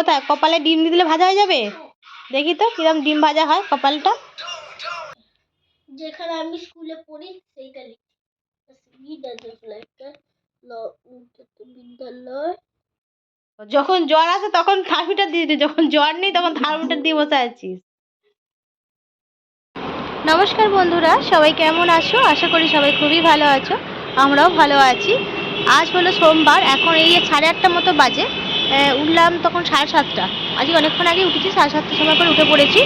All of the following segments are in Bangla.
কোথায়? কপালে ডিম দিয়ে দিলে ভাজা হয়ে যাবে? দেখি তো কিরম ডিম ভাজা হয় কপালটা। যেখানে আমি স্কুলে পড়ি সেইটা বিদ্যালয় যখন জ্বর আসে তখন থার্মিটার দিয়ে দিই যখন জ্বর নেই তখন থার্মিটার দিয়ে বসে আছিস। নমস্কার বন্ধুরা সবাই কেমন আছো? আশা করি সবাই খুবই ভালো আছো। আমরাও ভালো আছি। আজ হলো সোমবার এখন এই সাড়ে আটটা মতো বাজে। উঠলাম তখন সাড়ে সাতটা। আজকে অনেকক্ষণ আগে উঠেছি, সাড়ে সাতটার সময় করে উঠে পড়েছি।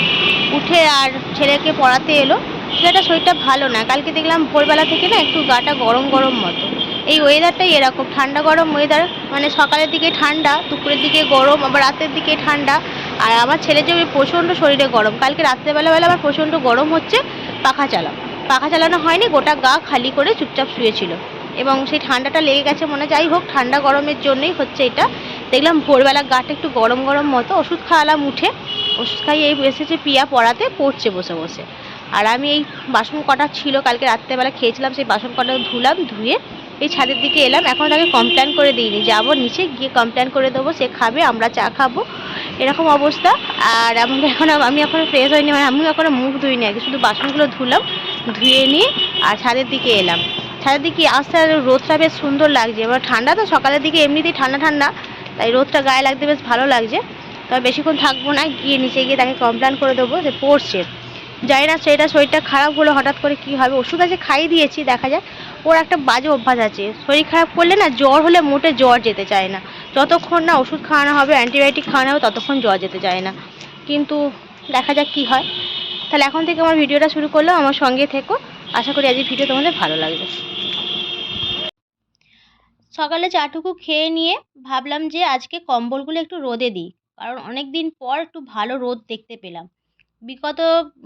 উঠে আর ছেলেকে পড়াতে এলো। ছেলেটা শরীরটা ভালো না। কালকে দেখলাম ভোরবেলা থেকে না একটু গাটা গরম গরম মতো। এই ওয়েদারটাই এরকম। ঠান্ডা গরম ওয়েদার মানে সকালের দিকে ঠান্ডা, দুপুরের দিকে গরম, আবার রাতের দিকে ঠান্ডা। আর আমার ছেলে যে প্রচণ্ড শরীরে গরম। কালকে রাত্রেবেলা বেলা আমার প্রচণ্ড গরম হচ্ছে, পাখা চালাম পাখা চালানো হয়নি, গোটা গা খালি করে চুপচাপ শুয়েছিল। এবং সেই ঠান্ডাটা লেগে গেছে মনে যাই হোক, ঠান্ডা গরমের জন্যই হচ্ছে এটা। দেখলাম ভোরবেলা গাটা একটু গরম গরম মতো, ওষুধ খাওয়ালাম উঠে। ওষুধ খাইয়ে এই এসেছে পিয়া পড়াতে, পড়ছে বসে বসে। আর আমি এই বাসন কটা ছিল, কালকে রাত্রেবেলা খেয়েছিলাম, সেই বাসন কটা ধুলাম, ধুয়ে এই ছাদের দিকে এলাম। এখন তাকে কমপ্লেন করে দিইনি, যাব নিচে, গিয়ে কমপ্লেন করে দেবো, সে খাবে, আমরা চা খাব। এরকম অবস্থা। আর আমাকে এখন, আমি এখন ফ্রেশ হয়নি মানে আমি এখনও মুখ ধুইনি আগে, শুধু বাসনগুলো ধুলাম, ধুয়ে নিয়ে আর ছাদের দিকে এলাম। ছাদের দিকে আসতে রোদটা বেশ সুন্দর লাগছে। এবার ঠান্ডা তো সকালের দিকে, এমনিতেই ঠান্ডা ঠান্ডা। তাই রোদটা গায়ে লাগতে বেশ ভালো লাগছে। তবে বেশিক্ষণ থাকব না, গিয়ে নিচে গিয়ে তাকে কমপ্লেন করে দেবো যে পড়ছে। যাই না সেটা শরীরটা খারাপ হলো, হঠাৎ করে কি হবে। ওষুধ আছে খাইয়ে দিয়েছি, দেখা যাক। ওর একটা বাজে অভ্যাস আছে। শরীর খারাপ করলে না জ্বর হলে মোটে জ্বর যেতে চায় না। যতক্ষণ না ওষুধ খাওয়ানো হবে অ্যান্টিবায়োটিক খাওয়ানো হবে, ততক্ষণ জ্বর যেতে চায় না। কিন্তু দেখা যাক কি হয়। তাহলে এখন থেকে আমার ভিডিওটা শুরু করলাম। আমার সঙ্গে থেকো। আশা করি আজকের ভিডিও তোমাদের ভালো লাগবে। সকালে চাটুকু খেয়ে নিয়ে ভাবলাম যে আজকে কম্বলগুলো একটু রোদে দিই। কারণ অনেক দিন পর একটু ভালো রোদ দেখতে পেলাম। বিগত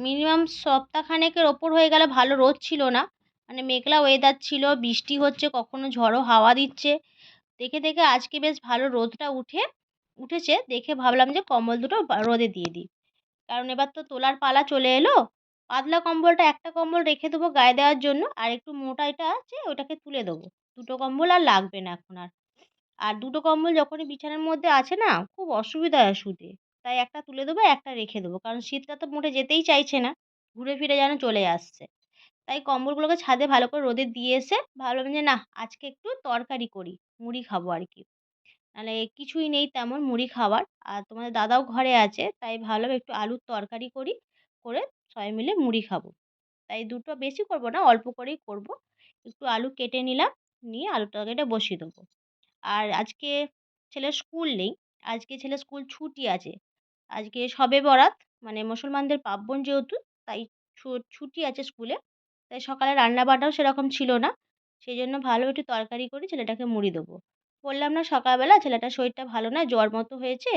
মিনিমাম সপ্তাহখানেকের ওপর হয়ে গেল ভালো রোদ ছিল না। মানে মেঘলা ওয়েদার ছিল, বৃষ্টি হচ্ছে, কখনো ঝড়ো হাওয়া দিচ্ছে। দেখে দেখে আজকে বেশ ভালো রোদটা উঠে, উঠেছে। দেখে ভাবলাম যে কম্বল দুটো রোদে দিয়ে দিই। কারণ এবার তো তোলার পালা চলে এলো। পাতলা কম্বলটা একটা কম্বল রেখে দেবো গায়ে দেওয়ার জন্য। আর একটু মোটা এটা আছে, ওটাকে তুলে দেবো। দুটো কম্বল আর লাগবে না এখন আর। আর দুটো কম্বল যখনই বিছানার মধ্যে আছে না, খুব অসুবিধা হয় শুতে। তাই একটা তুলে দেবো, একটা রেখে দেবো। কারণ শীতটা তো মোটে যেতেই চাইছে না, ঘুরে ফিরে যেন চলে আসছে। তাই কম্বলগুলোকে ছাদে ভালো করে রোদে দিয়ে এসে ভাবলাম যে, না, আজকে একটু তরকারি করি, মুড়ি খাব আর কি। নাহলে কিছুই নেই তেমন মুড়ি খাবার আর তোমাদের দাদাও ঘরে আছে, তাই ভাবলাম একটু আলুর তরকারি করি, করে সবাই মিলে মুড়ি খাব। তাই দুটো বেশি করব না, অল্প করেই করব। একটু আলু কেটে নিলাম নিয়ে আলুর তরকারিটা বসিয়ে দেবো। আর আজকে ছেলের স্কুল নেই, আজকে ছেলের স্কুল ছুটি আছে। আজকে শবে বরাত মানে মুসলমানদের পার্বণ যেহেতু, তাই ছুটি আছে স্কুলে। তাই সকালে রান্না বান্নাও সেরকম ছিল না। সেই জন্য ভালো একটু তরকারি করে ছেলেটাকে মুড়ি দেবো। বললাম, না, সকালবেলা ছেলেটার শরীরটা ভালো না জ্বর মতো হয়েছে।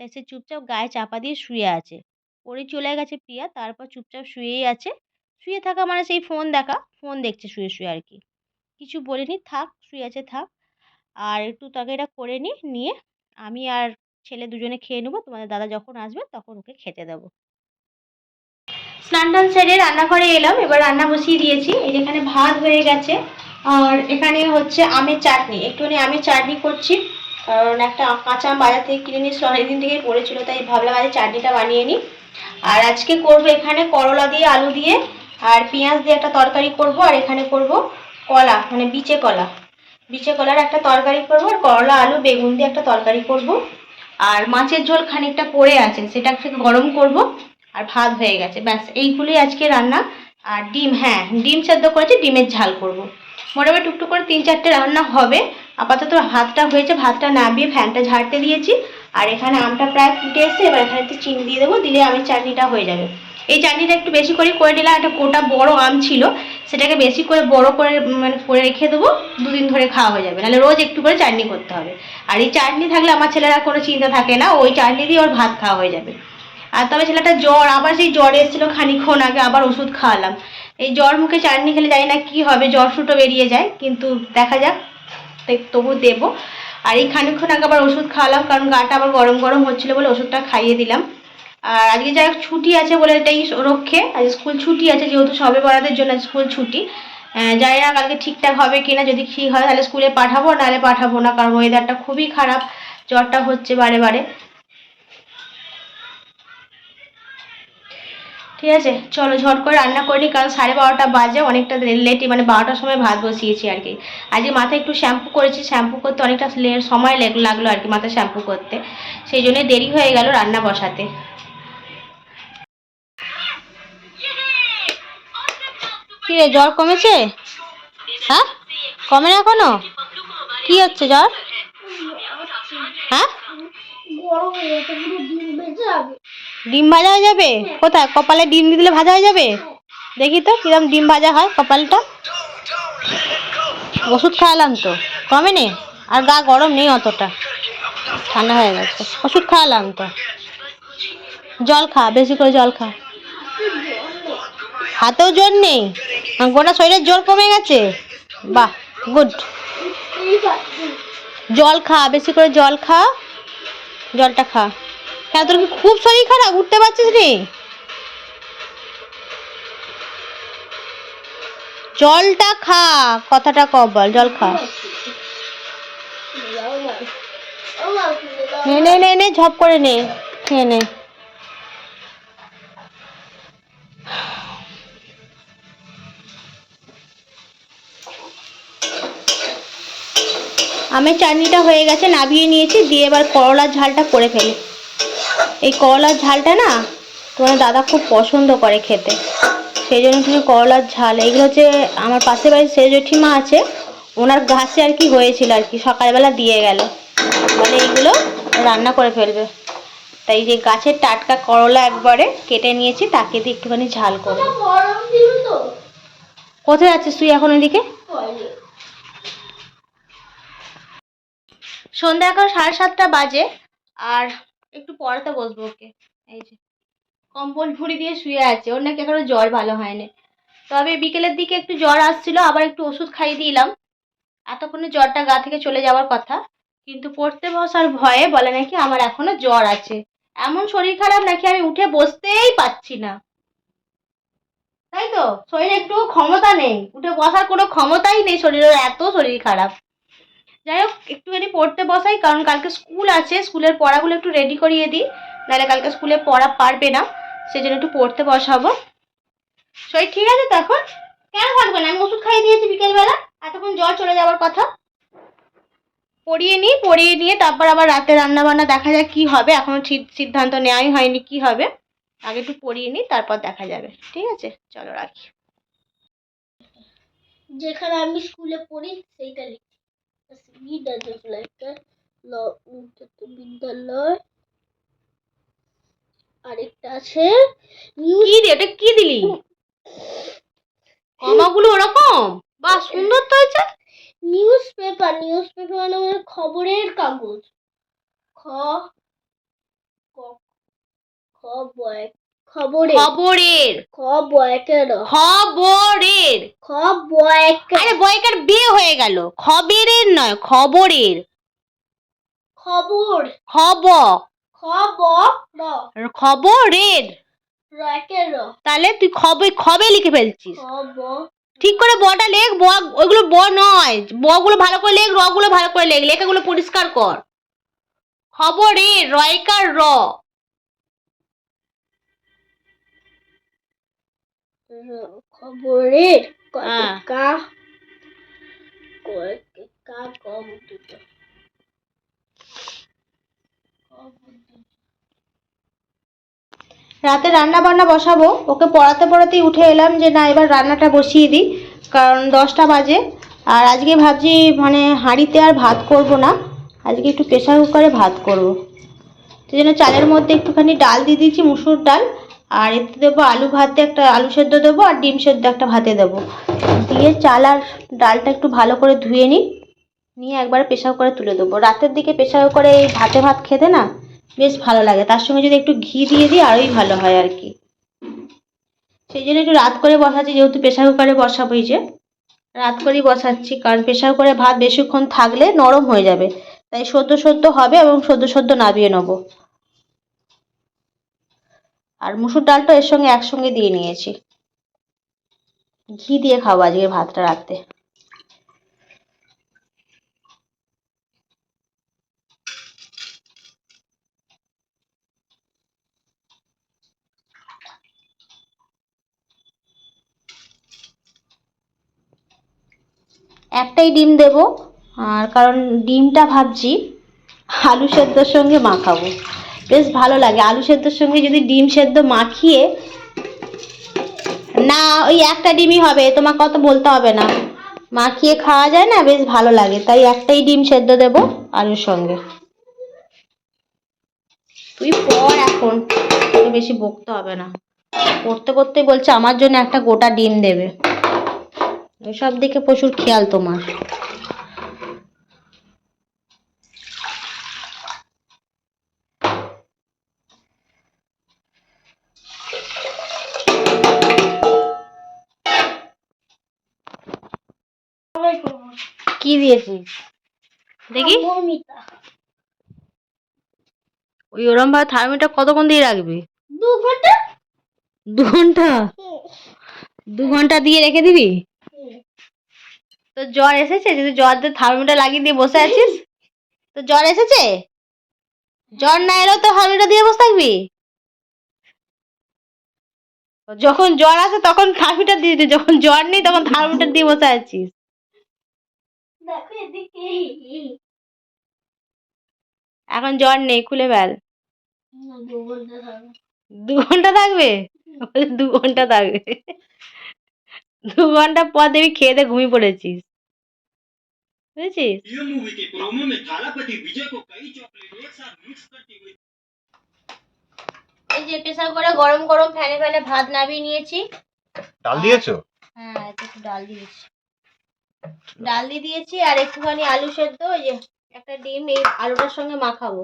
তাই সে চুপচাপ গায়ে চাপা দিয়ে শুয়ে আছে। পরে চলে গেছে প্রিয়া, তারপর চুপচাপ শুয়েই আছে। শুয়ে থাকা মানে সেই ফোন দেখা, ফোন দেখছে শুয়ে শুয়ে আর কি। কিছু বলিনি থাক, শুয়ে আছে, থাক। আর একটু তরকারিটা করে নিই নিয়ে আমি আর ছেলে দুজনে খেয়ে নেব। তোমাদের দাদা যখন আসবে তখন ওকে খেতে দেবো। স্নান টান সেরে রান্নাঘরে এলাম। এবার রান্না বসিয়ে দিয়েছি। এই যেখানে ভাত হয়ে গেছে। আর এখানে হচ্ছে আমের চাটনি। একটুখানি আমের চাটনি করছি। কারণ একটা কাঁচা আম বাজার থেকে কিনে নিয়েছিল অনেকদিন থেকেই পড়েছিল, তাই ভাবলাম আজ চাটনিটা বানিয়ে নিই আর আজকে করব এখানে করলা দিয়ে, আলু দিয়ে, আর পেঁয়াজ দিয়ে একটা তরকারি করব, আর এখানে করব কলা মানে বিচে কলা। বিচে কলার একটা তরকারি করব আর করলা, আলু, বেগুন দিয়ে একটা তরকারি করব। আর মাছের ঝোল খানিকটা পড়ে আছে, সেটা গরম করব। আর ভাত হয়ে গেছে, ব্যাস, এইগুলোই আজকে রান্না। আর ডিম হ্যাঁ ডিম সেদ্ধ করেছি, ডিমের ঝাল করব। মোটামুটি টুকটুক করে তিন চারটে রান্না হবে। আপাতত ভাতটা হয়েছে, ভাতটা নামিয়ে ফ্যানটা ঝাড়তে দিয়েছি। আর এখানে আমটা প্রায় ফুটে এসছে, এবার এখানে একটু চিনি দিয়ে দেবো, দিলে আমের চাটনিটা হয়ে যাবে। এই চাটনিটা একটু বেশি করে করে নিলাম, একটা গোটা বড় আম ছিল। সেটাকে বেশি করে বড় করে মানে করে রেখে দেবো, দুদিন ধরে খাওয়া হয়ে যাবে। নাহলে রোজ একটু করে চাটনি করতে হবে। আর এই চাটনি থাকলে আমার ছেলেরা কোনো চিন্তা থাকে না, ওই চাটনি দিয়ে ওর ভাত খাওয়া হয়ে যাবে। আর তবে ছেলেটা জ্বর, আবার সেই জ্বর এসেছিল খানিক্ষণ আগে, আবার ওষুধ খাওয়ালাম। এই জ্বর মুখে চাটনি খেলে জানি না কি হবে, জ্বর সুটো বেরিয়ে যায়, কিন্তু দেখা যাক তবু দেবো। আর এই খানিক্ষণ আগে আবার ওষুধ খাওয়ালাম, কারণ গাটা আবার গরম গরম হচ্ছিল বলে ওষুধটা খাইয়ে দিলাম। আর আজকে যাই ছুটি আছে বলে এটাই রক্ষে, আজ স্কুল ছুটি আছে যেহেতু সবে বরাদের জন্য স্কুল ছুটি। যাই না কালকে ঠিকঠাক হবে কিনা যদি ঠিক হয় তাহলে স্কুলে পাঠাবো নাহলে পাঠাবো না, কারণ ওয়েদারটা খুবই খারাপ, জ্বরটা হচ্ছে বারে বারে। ঠিক আছে, চলো ঝট করে রান্না করে নি কারণ সাড়ে বারোটা বাজে, অনেকটা লেটই মানে বারোটার সময় ভাত বসিয়েছি আর কি। আজকে মাথায় একটু শ্যাম্পু করেছি শ্যাম্পু করতে অনেকটা সময় লাগল আর কি মাথায় শ্যাম্পু করতে। সেই জন্য দেরি হয়ে গেল রান্না বসাতে। রে, জ্বর কমেছে? হ্যাঁ? কমে না এখনও কি হচ্ছে জ্বর? হ্যাঁ? ডিম ভাজা হয়ে যাবে? কোথায়? কপালে ডিম দিলে ভাজা হয়ে যাবে? দেখি তো, কিরম ডিম ভাজা হয় কপালটা। ওষুধ খাওয়ালাম তো। কমে নে আর গা গরম নেই অতটা। ঠান্ডা হয়ে গেছে। ওষুধ খাওয়ালাম তো। জল খা, বেশি করে জল খা। হাতেও জোর নেই? গোটা শরীরের জল কমে গেছে? বাহ গুড জল খা, বেশি করে জল খা, জলটা খা। কেন, তোর কি খুব শরীর খারাপ? উঠতে পারছিস রে জলটা খা, কথাটা ক বল, জল খা। নে নে নে, ঝপ করে নে, খেয়ে নে। আমের চাটনিটা হয়ে গেছে নাবিয়ে নিয়েছি দিয়ে এবার করলার ঝালটা করে ফেলি। এই করলার ঝালটা না তোমার দাদা খুব পছন্দ করে খেতে। সেই জন্য তুমি করলার ঝাল। এগুলো হচ্ছে আমার পাশের বাড়ির সে জেঠিমা আছে ওনার গাছে আর কি হয়েছিল আর কি সকালবেলা দিয়ে গেল। মানে এইগুলো রান্না করে ফেলবে। তাই যে গাছের টাটকা করলা একবারে কেটে নিয়েছি তাকে দিয়ে একটুখানি ঝাল করব। কোথায় আছিস তুই এখন এদিকে সন্ধ্যা এখন সাড়ে সাতটা বাজে, আর একটু পড়াতে বসবো ওকে। এই যে, কম্বল ভুড়ি দিয়ে শুয়ে আছে, ওর নাকি এখনও জ্বর ভালো হয়নি। তবে বিকেলের দিকে একটু জ্বর আসছিল, আবার একটু ওষুধ খাইয়ে দিলাম। এতক্ষণে জ্বরটা গা থেকে চলে যাওয়ার কথা, কিন্তু পড়তে বসার ভয়ে বলে নাকি আমার এখনও জ্বর আছে। এমন শরীর খারাপ নাকি আমি উঠে বসতেই পাচ্ছি না। তাই তো, শরীরে একটু ক্ষমতা নেই, উঠে বসার কোনো ক্ষমতাই নেই শরীরের এত শরীর খারাপ। যাই হোক একটুখানি পড়তে বসাই, কারণ কালকে স্কুল আছে, স্কুলের পড়াগুলো একটু রেডি করিয়ে দিই, নাহলে কালকে স্কুলে পড়া পারবে না সেই জন্য একটু পড়তে বসাবো। শরীর ঠিক আছে তো এখন? কেন থাকবে না? আমি ওষুধ খাইয়ে দিয়েছি বিকেলবেলা, এতক্ষণ জ্বর চলে যাওয়ার কথা। পড়িয়ে নিই, পড়িয়ে নিয়ে তারপর আবার রাতে রান্না বান্না দেখা যাক কি হবে, এখনও ঠিক সিদ্ধান্ত নেওয়াই হয়নি কি হবে। আগে একটু পড়িয়ে নিই, তারপর দেখা যাবে, ঠিক আছে? চলো রাখি। যেখানে আমি স্কুলে পড়ি, সেইটা বিদ্যালয় বিদ্যালয় আরেকটা আছে নিউজ কি রে ওটা কি দিলি? কমাগুলো ওরকম? বাহ সুন্দর তো হয়েছে। নিউজ পেপার নিউজ পেপার মানে খবরের কাগজ। খ বয় খবরের। খবরের। খ বয়কের। খবরের। খ বয়কের আরে বয়কার বিয়ে হয়ে গেল। খবরের নয় খবরের। খবর। খব। খবর। র খবরের। র। তাহলে তুই খবে খবে লিখে ফেলছিস। ঠিক করে বটা লেখ ব ওইগুলো ব নয়। ব গুলো ভালো করে লেখ র গুলো ভালো করে লেখ। লেখাগুলো পরিষ্কার কর। খবরের রয়কার র। র- খবরের। ক-। কা দুটো রাতে রান্না বান্না বসাবো। ওকে পড়াতে পড়াতেই উঠে এলাম যে না এবার রান্নাটা বসিয়ে দিই কারণ দশটা বাজে। আর আজকে ভাবছি মানে হাঁড়িতে আর ভাত করব না। আজকে একটু প্রেশার কুকারে ভাত করব। সেই জন্য চালের মধ্যে একটুখানি ডাল দিয়ে দিয়েছি মুসুর ডাল। আর এতে দেবো আলু ভাতে একটা, আলু সেদ্ধ দেবো আর ডিম সেদ্ধ একটা ভাতে দেবো। দিয়ে চাল আর ডালটা একটু ভালো করে ধুয়ে নিই। নিয়ে একবার প্রেশার কুকারে তুলে দেবো। রাতের দিকে প্রেশার কুকারে এই ভাতে ভাত খেতে না বেশ ভালো লাগে। তার সঙ্গে যদি একটু ঘি দিয়ে দিই আরোই ভালো হয় আর কি। সেই জন্য একটু রাত করে বসাচ্ছি, যেহেতু প্রেশার কুকারে বসাবো এই যে। রাত করেই বসাচ্ছি, কারণ প্রেশার কুকারে ভাত বেশিক্ষণ থাকলে নরম হয়ে যাবে। তাই সদ্য সদ্য হবে এবং সদ্য সদ্য নাবিয়ে নেব। আর মুসুর ডালটা এর সঙ্গে একসঙ্গে দিয়ে নিয়েছি। ঘি দিয়ে খাব আজকে ভাতটা রাখতে একটাই ডিম দেব, আর কারণ ডিমটা ভাবছি আলু সেদ্ধর সঙ্গে মাখাবো। বেশ ভালো লাগে। আলু সেদ্ধর সঙ্গে যদি ডিম সেদ্ধ মাখিয়ে, না, ওই একটা ডিমই হবে তোমাকে অত বলতে হবে না। মাখিয়ে খাওয়া যায় না, বেশ ভালো লাগে। তাই একটাই ডিম সেদ্ধ দেব আলুর সঙ্গে। তুই পড় এখন বেশি বকতে হবে না। পড়তে পড়তে বলছে, আমার জন্য একটা গোটা ডিম দেবে। এসব দিকে প্রচুর খেয়াল তোমার। কি দিয়েছিস? দেখি। ওই ওরম ভাবে থার্মোমিটার কতক্ষণ দিয়ে রাখবি? দু ঘণ্টা। দু ঘণ্টা? দু ঘণ্টা দিয়ে রেখে দিবি? তো জ্বর এসেছে? যদি জ্বর দিয়ে থার্মোমিটার লাগিয়ে দিয়ে বসে আছিস? তো জ্বর এসেছে? জ্বর না এলেও তো থার্মোমিটার দিয়ে বসে থাকবি? যখন জ্বর আসে তখন থার্মোমিটার দিয়ে যখন জ্বর নেই তখন থার্মোমিটার দিয়ে বসে আছিস। এখন জ্বর নেই খুলে বেল দু ঘণ্টা থাকবে? দু ঘণ্টা থাকবে। দু ঘণ্টা পর দেখবি খেয়ে দে ঘুমিয়ে পড়েছিস। এই যে প্রেসার করে গরম গরম ফ্যানে ফ্যানে ভাত নামিয়ে নিয়েছি। ডাল দিয়েছ? হ্যাঁ একটু ডাল দিয়েছি। ডাল দিয়ে দিয়েছি আর একটুখানি আলু সেদ্ধ ওই যে একটা ডিম এই আলুটার সঙ্গে মাখাবো।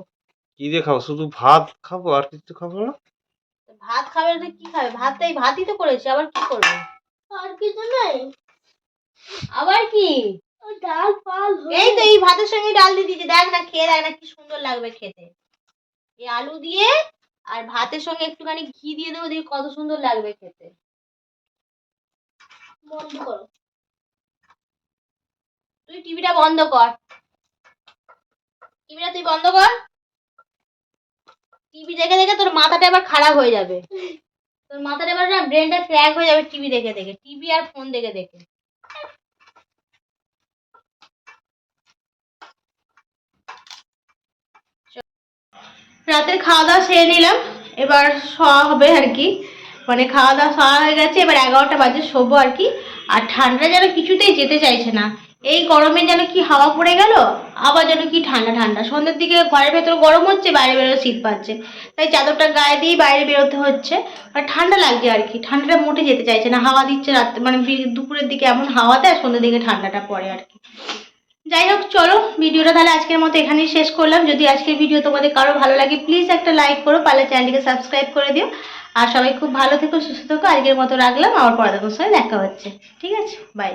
কি দিয়ে খাব? শুধু ভাত খাব আর কিছু খাব না? ভাত খাবে না তো কি খাবে? ভাত তো এই ভাতই তো করেছি আবার কি করবে? আর কিছু নাই। আবার কি? ডাল পাল এই তো এই ভাতের সঙ্গে ডাল দিয়ে দিয়েছি। দেখ না খেয়ে দেখ না কি সুন্দর লাগবে খেতে। এই আলু দিয়ে আর ভাতের সঙ্গে একটুখানি ঘি দিয়ে দেবো দেখি কত সুন্দর লাগবে খেতে। বন্ধ করো তুই টিভিটা বন্ধ কর। টিভিটা তুই বন্ধ কর। টিভি দেখে দেখে তোর মাথাটা এবার খারাপ হয়ে যাবে। তোর মাথাটা এবার না ব্রেনটা ক্র্যাক হয়ে যাবে টিভি দেখে দেখে। টিভি আর ফোন দেখে দেখে। রাতের খাওয়া দাওয়া সেরে নিলাম। এবার শোয়া হবে আর কি। মানে খাওয়া দাওয়া শোয়া হয়ে গেছে। এবার এগারোটা বাজে, শোবো আর কি। আর ঠান্ডা যেন কিছুতেই যেতে চাইছে না। এই গরমে যেন কি হাওয়া পড়ে গেল? আবার যেন কি ঠান্ডা ঠান্ডা। সন্ধ্যের দিকে ঘরের ভেতর গরম হচ্ছে, বাইরে বেরোলে শীত পাচ্ছে। তাই চাদরটা গায়ে দিয়ে বাইরে বেরোতে হচ্ছে। আর ঠান্ডা লাগছে আর কি। ঠান্ডাটা মোটে যেতে চাইছে না। হাওয়া দিচ্ছে রাত মানে দুপুরের দিকে এমন হাওয়া দেয়, সন্ধ্যের দিকে ঠান্ডাটা পড়ে আর কি। যাই হোক, চলো, ভিডিওটা তাহলে আজকের মতো এখানেই শেষ করলাম। যদি আজকের ভিডিও তোমাদের কারও ভালো লাগে প্লিজ একটা লাইক করো, পারলে চ্যানেলটিকে সাবস্ক্রাইব করে দিও। আর সবাই খুব ভালো থেকো, সুস্থ থেকো। আজকের মতো রাখলাম। আমার পরে সঙ্গে দেখা হচ্ছে। ঠিক আছে? বাই